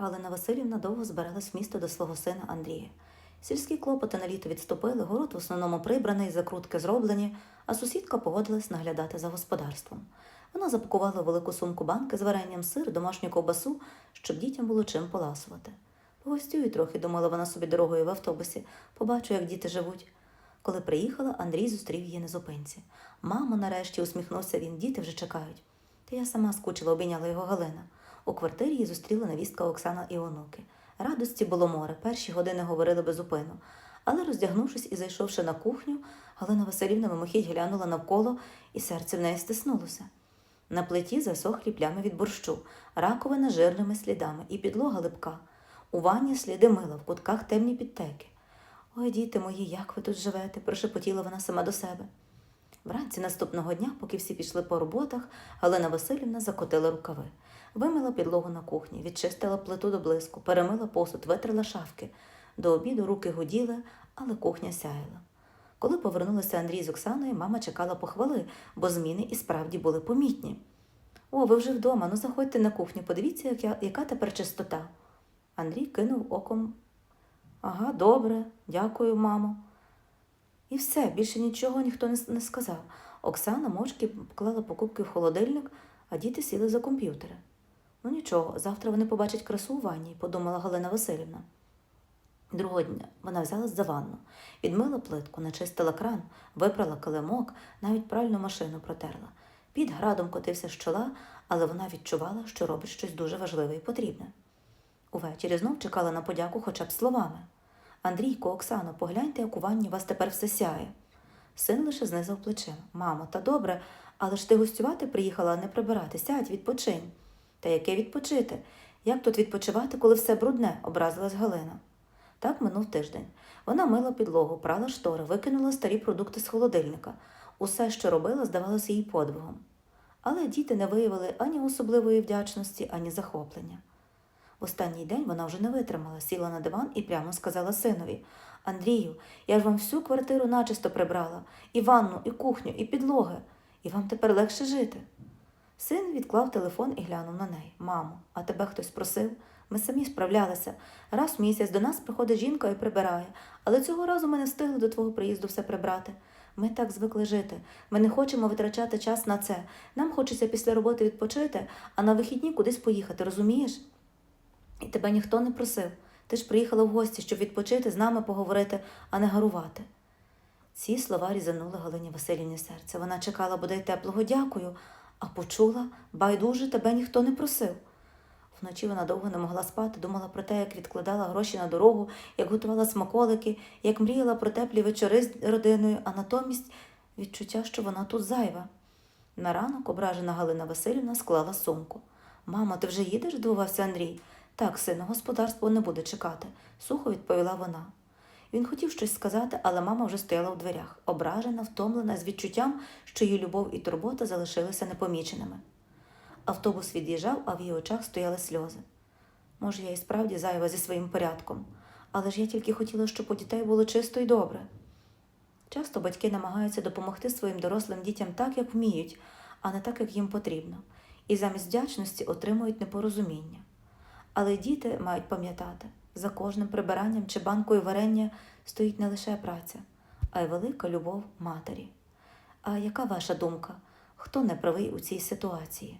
Галина Васильівна довго збиралась в місто до свого сина Андрія. Сільські клопоти на літо відступили, город в основному прибраний, закрутки зроблені, а сусідка погодилась наглядати за господарством. Вона запакувала велику сумку банки з варенням сир, домашню ковбасу, щоб дітям було чим поласувати. Погостюю трохи, думала вона собі дорогою в автобусі, побачу, як діти живуть. Коли приїхала, Андрій зустрів її на зупинці. Мамо, нарешті, усміхнувся він, діти вже чекають. Та я сама скучила, обійняла його Галина. У квартирі її зустріла невістка Оксана і онуки. Радості було море, перші години говорили без упину. Але роздягнувшись і зайшовши на кухню, Галина Василівна мимохідь глянула навколо, і серце в неї стиснулося. На плиті засохлі плями від борщу, раковина жирними слідами і підлога липка. У ванні сліди мила, в кутках темні підтеки. Ой, діти мої, як ви тут живете? прошепотіла вона сама до себе. Вранці наступного дня, поки всі пішли по роботах, Галина Васильівна закотила рукави, вимила підлогу на кухні, відчистила плиту до блиску, перемила посуд, витерла шафки. До обіду руки гуділи, але кухня сяяла. Коли повернулися Андрій з Оксаною, мама чекала похвали, бо зміни і справді були помітні. О, ви вже вдома, ну заходьте на кухню, подивіться, як я- яка тепер чистота. Андрій кинув оком. Ага, добре, дякую, мамо. І все, більше нічого ніхто не, сказав. Оксана мовчки поклала покупки в холодильник, а діти сіли за комп'ютери. Ну нічого, завтра вони побачать красу у ванні, подумала Галина Васильівна. Другого дня вона взялась за ванну, відмила плитку, начистила кран, випрала килимок, навіть пральну машину протерла. Під градом котився з чола, але вона відчувала, що робить щось дуже важливе і потрібне. Увечері знов чекала на подяку хоча б словами. Андрійко, Оксано, погляньте, як у ванні вас тепер все сяє. Син лише знизав плечима. Мамо, та добре, але ж ти гостювати приїхала, а не прибирати. Сядь, відпочинь. Та яке відпочити? Як тут відпочивати, коли все брудне? образилась Галина. Так минув тиждень. Вона мила підлогу, прала штори, викинула старі продукти з холодильника. Усе, що робила, здавалося їй подвигом. Але діти не виявили ані особливої вдячності, ані захоплення. Останній день вона вже не витримала, сіла на диван і прямо сказала синові Андрію, я ж вам всю квартиру начисто прибрала, і ванну, і кухню, і підлоги, і вам тепер легше жити. Син відклав телефон і глянув на неї. Мамо, а тебе хтось просив? Ми самі справлялися. Раз в місяць до нас приходить жінка і прибирає, але цього разу ми не встигли до твого приїзду все прибрати. Ми так звикли жити. Ми не хочемо витрачати час на це. Нам хочеться після роботи відпочити, а на вихідні кудись поїхати, розумієш? І тебе ніхто не просив. Ти ж приїхала в гості, щоб відпочити, з нами поговорити, а не гарувати. Ці слова різанули Галині Василівні серце. Вона чекала бодай теплого дякую, а почула байдуже тебе ніхто не просив. Вночі вона довго не могла спати, думала про те, як відкладала гроші на дорогу, як готувала смаколики, як мріяла про теплі вечори з родиною, а натомість відчуття, що вона тут зайва. На ранок ображена Галина Васильівна склала сумку. Мама, ти вже їдеш? здивувався Андрій. Так, сину, господарство не буде чекати, сухо відповіла вона. Він хотів щось сказати, але мама вже стояла в дверях, ображена, втомлена, з відчуттям, що її любов і турбота залишилися непоміченими. Автобус від'їжджав, а в її очах стояли сльози. Може, я і справді зайва зі своїм порядком, але ж я тільки хотіла, щоб у дітей було чисто і добре. Часто батьки намагаються допомогти своїм дорослим дітям так, як вміють, а не так, як їм потрібно, і замість вдячності отримують непорозуміння. Але діти мають пам'ятати, за кожним прибиранням чи банкою варення стоїть не лише праця, а й велика любов матері. А яка ваша думка? Хто не правий у цій ситуації?